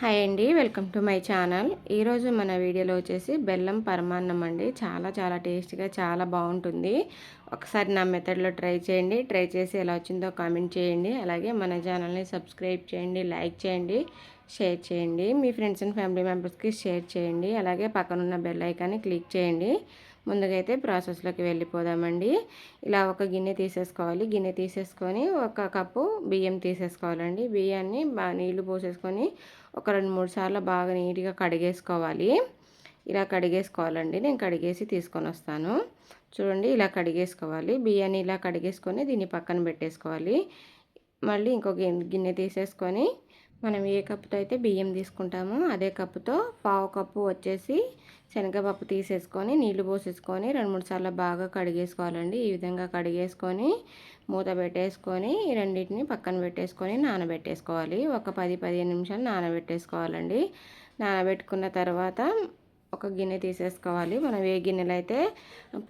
Hi అండి welcome to my channel. ఈరోజు మన వీడియోలో వచ్చేసి బెల్లం పరమాన్నం అండి. చాలా చాలా టేస్ట్గా చాలా బాగుంటుంది. ఒకసారి నా మెథడ్లో ట్రై చేయండి. ట్రై చేసి ఎలా వచ్చిందో కామెంట్ చేయండి. అలాగే మన ఛానల్ని సబ్స్క్రైబ్ చేయండి లైక్ చేయండి. షేర్ చేయండి. మీ ఫ్రెండ్స్ అండ్ ఫ్యామిలీ మెంబర్స్కి షేర్ చేయండి. అలాగే పక్కనున్న బెల్ ఐకాన్ని క్లిక్ చేయండి. ముందుగైతే ప్రాసెస్లోకి వెళ్ళిపోదామండి. ఇలా ఒక గిన్నె తీసేసుకోవాలి. గిన్నె తీసేసుకొని ఒక కప్పు బియ్యం తీసేసుకోవాలండి. బియ్యాన్ని బాగా నీళ్ళు పోసేసుకొని ఒక రెండు మూడు సార్లు బాగా నీట్గా కడిగేసుకోవాలి. ఇలా కడిగేసుకోవాలండి. నేను కడిగేసి తీసుకొని వస్తాను. చూడండి ఇలా కడిగేసుకోవాలి. బియ్యాన్ని ఇలా కడిగేసుకొని దీన్ని పక్కన పెట్టేసుకోవాలి. మళ్ళీ ఇంకొక గిన్నె తీసేసుకొని మనం ఏ కప్పుతో అయితే బియ్యం తీసుకుంటామో అదే కప్పుతో పావు కప్పు వచ్చేసి శనగపప్పు తీసేసుకొని నీళ్ళు పోసేసుకొని రెండు మూడు సార్లు బాగా కడిగేసుకోవాలండి. ఈ విధంగా కడిగేసుకొని మూత పెట్టేసుకొని రెండింటిని పక్కన పెట్టేసుకొని నానబెట్టేసుకోవాలి. ఒక పది పదిహేను నిమిషాలు నానబెట్టేసుకోవాలండి. నానబెట్టుకున్న తర్వాత ఒక గిన్నె తీసేసుకోవాలి. మనం ఏ గిన్నెలు అయితే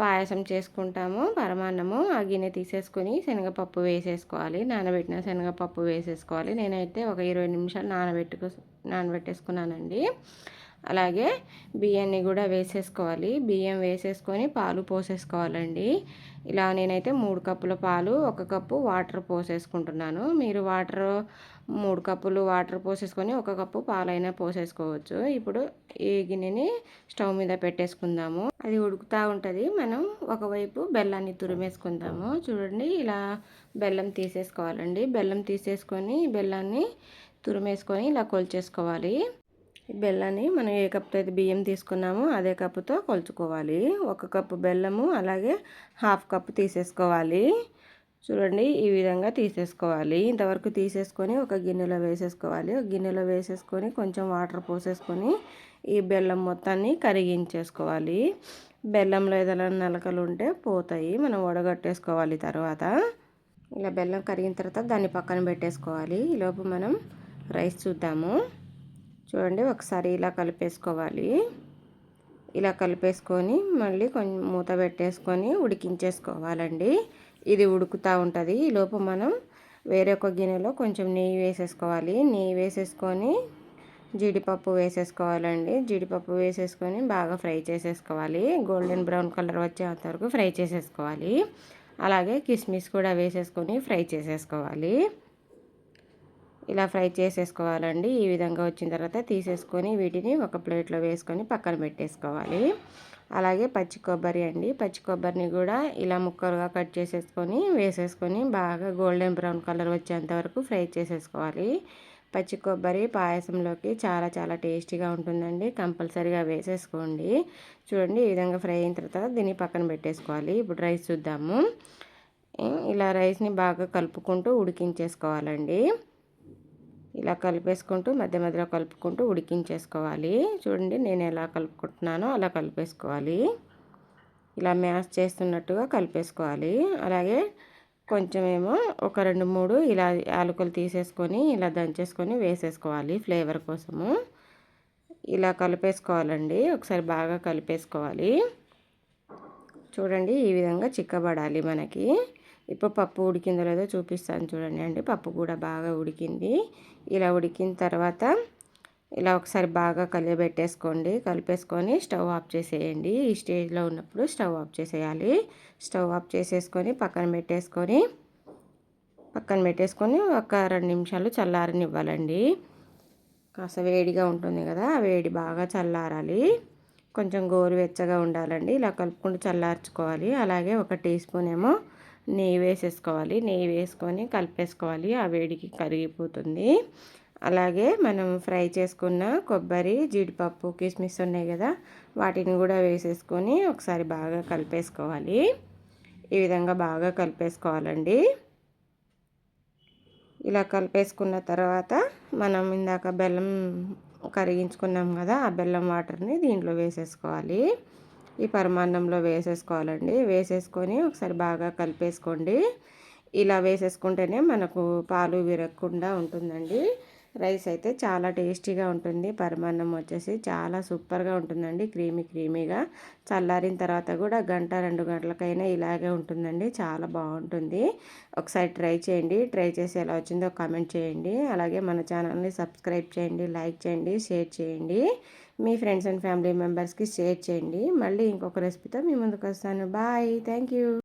పాయసం చేసుకుంటామో పరమాన్నము ఆ గిన్నె తీసేసుకొని శనగపప్పు వేసేసుకోవాలి. నానబెట్టిన శనగపప్పు వేసేసుకోవాలి. నేనైతే ఒక ఇరవై నిమిషాలు నానబెట్టుకు నానబెట్టేసుకున్నానండి. అలాగే బియ్యాన్ని కూడా వేసేసుకోవాలి. బియ్యం వేసేసుకొని పాలు పోసేసుకోవాలండి. ఇలా నేనైతే మూడు కప్పుల పాలు ఒక కప్పు వాటర్ పోసేసుకుంటున్నాను. మీరు వాటర్ మూడు కప్పులు వాటర్ పోసేసుకొని ఒక కప్పు పాలైనా పోసేసుకోవచ్చు. ఇప్పుడు ఈ గిన్నెని స్టవ్ మీద పెట్టేసుకుందాము. అది ఉడుకుతూ ఉంటుంది. మనం ఒకవైపు బెల్లాన్ని తురిమేసుకుందాము. చూడండి ఇలా బెల్లం తీసేసుకోవాలండి. బెల్లం తీసేసుకొని బెల్లాన్ని తురిమేసుకొని ఇలా కొలిచేసుకోవాలి. బెల్లాన్ని మనం ఏ కప్తో అయితే బియ్యం తీసుకున్నామో అదే కప్పుతో కొలుచుకోవాలి. ఒక కప్పు బెల్లము అలాగే హాఫ్ కప్పు తీసేసుకోవాలి. చూడండి ఈ విధంగా తీసేసుకోవాలి. ఇంతవరకు తీసేసుకొని ఒక గిన్నెలో వేసేసుకోవాలి. ఒక గిన్నెలో వేసేసుకొని కొంచెం వాటర్ పోసేసుకొని ఈ బెల్లం మొత్తాన్ని కరిగించేసుకోవాలి. బెల్లంలో ఏదైనా నలకలు ఉంటే పోతాయి. మనం వడగట్టేసుకోవాలి తర్వాత. ఇలా బెల్లం కరిగిన తర్వాత దాన్ని పక్కన పెట్టేసుకోవాలి. ఈలోపు మనం రైస్ చూద్దాము. చూడండి ఒకసారి ఇలా కలిపేసుకోవాలి. ఇలా కలిపేసుకొని మళ్ళీ కొంచెం మూత పెట్టేసుకొని ఉడికించేసుకోవాలండి. ఇది ఉడుకుతూ ఉంటుంది. ఈలోపు మనం వేరే ఒక గిన్నెలో కొంచెం నెయ్యి వేసేసుకోవాలి. నెయ్యి వేసేసుకొని జీడిపప్పు వేసేసుకోవాలండి. జీడిపప్పు వేసేసుకొని బాగా ఫ్రై చేసేసుకోవాలి. గోల్డెన్ బ్రౌన్ కలర్ వచ్చేంత వరకు ఫ్రై చేసేసుకోవాలి. అలాగే కిస్మిస్ కూడా వేసేసుకొని ఫ్రై చేసేసుకోవాలి. ఇలా ఫ్రై చేసేసుకోవాలండి. ఈ విధంగా వచ్చిన తర్వాత తీసేసుకొని వీటిని ఒక ప్లేట్లో వేసుకొని పక్కన పెట్టేసుకోవాలి. అలాగే పచ్చి కొబ్బరి అండి. పచ్చి కొబ్బరిని కూడా ఇలా ముక్కలుగా కట్ చేసేసుకొని వేసేసుకొని బాగా గోల్డెన్ బ్రౌన్ కలర్ వచ్చేంత వరకు ఫ్రై చేసేసుకోవాలి. పచ్చి కొబ్బరి పాయసంలోకి చాలా చాలా టేస్టీగా ఉంటుందండి. కంపల్సరీగా వేసేసుకోండి. చూడండి ఈ విధంగా ఫ్రై అయిన తర్వాత దీన్ని పక్కన పెట్టేసుకోవాలి. ఇప్పుడు రైస్ చూద్దాము. ఇలా రైస్ని బాగా కలుపుకుంటూ ఉడికించేసుకోవాలండి. ఇలా కలిపేసుకుంటూ మధ్య మధ్యలో కలుపుకుంటూ ఉడికించేసుకోవాలి. చూడండి నేను ఎలా కలుపుకుంటున్నానో అలా కలిపేసుకోవాలి. ఇలా మ్యాష్ చేస్తున్నట్టుగా కలిపేసుకోవాలి. అలాగే కొంచెమేమో ఒక రెండు మూడు ఇలా యాలకులు తీసేసుకొని ఇలా దంచేసుకొని వేసేసుకోవాలి ఫ్లేవర్ కోసము. ఇలా కలిపేసుకోవాలండి. ఒకసారి బాగా కలిపేసుకోవాలి. చూడండి ఈ విధంగా చిక్కబడాలి మనకి. ఇప్పుడు పప్పు ఉడికిందో లేదో చూపిస్తాను చూడండి. అండి పప్పు కూడా బాగా ఉడికింది. ఇలా ఉడికిన తర్వాత ఇలా ఒకసారి బాగా కలియబెట్టేసుకోండి. కలిపేసుకొని స్టవ్ ఆఫ్ చేసేయండి. ఈ స్టేజ్లో ఉన్నప్పుడు స్టవ్ ఆఫ్ చేసేయాలి. స్టవ్ ఆఫ్ చేసేసుకొని పక్కన పెట్టేసుకొని పక్కన పెట్టేసుకొని ఒక రెండు నిమిషాలు చల్లారనివ్వాలండి. కాస్త వేడిగా ఉంటుంది కదా వేడి బాగా చల్లారాలి. కొంచెం గోరువెచ్చగా ఉండాలండి. ఇలా కలుపుకుంటూ చల్లార్చుకోవాలి. అలాగే ఒక టీ స్పూన్ ఏమో నెయ్యి వేసేసుకోవాలి. నెయ్యి వేసుకొని కలిపేసుకోవాలి. ఆ వేడికి కరిగిపోతుంది. అలాగే మనం ఫ్రై చేసుకున్న కొబ్బరి జీడిపప్పు కిస్మిస్ ఉన్నాయి కదా వాటిని కూడా వేసేసుకొని ఒకసారి బాగా కలిపేసుకోవాలి. ఈ విధంగా బాగా కలిపేసుకోవాలండి. ఇలా కలిపేసుకున్న తర్వాత మనం ఇందాక బెల్లం కరిగించుకున్నాం కదా ఆ బెల్లం వాటర్ని దీంట్లో వేసేసుకోవాలి. ఈ పరమాన్నంలో వేసేసుకోవాలండి. వేసేసుకొని ఒకసారి బాగా కలిపేసుకోండి. ఇలా వేసేసుకుంటేనే మనకు పాలు విరగకుండా ఉంటుందండి. రైస్ అయితే చాలా టేస్టీగా ఉంటుంది. పరమాన్నం వచ్చేసి చాలా సూపర్గా ఉంటుందండి. క్రీమీ క్రీమీగా. చల్లారిన తర్వాత కూడా గంట రెండు గంటలకైనా ఇలాగే ఉంటుందండి. చాలా బాగుంటుంది. ఒకసారి ట్రై చేయండి. ట్రై చేసి ఎలా వచ్చిందో కామెంట్ చేయండి. అలాగే మన ఛానల్ని సబ్స్క్రైబ్ చేయండి లైక్ చేయండి షేర్ చేయండి. మీ ఫ్రెండ్స్ అండ్ ఫ్యామిలీ మెంబర్స్కి షేర్ చేయండి. మళ్ళీ ఇంకొక రెసిపీతో మీ ముందుకు వస్తాను బాయ్. Thank you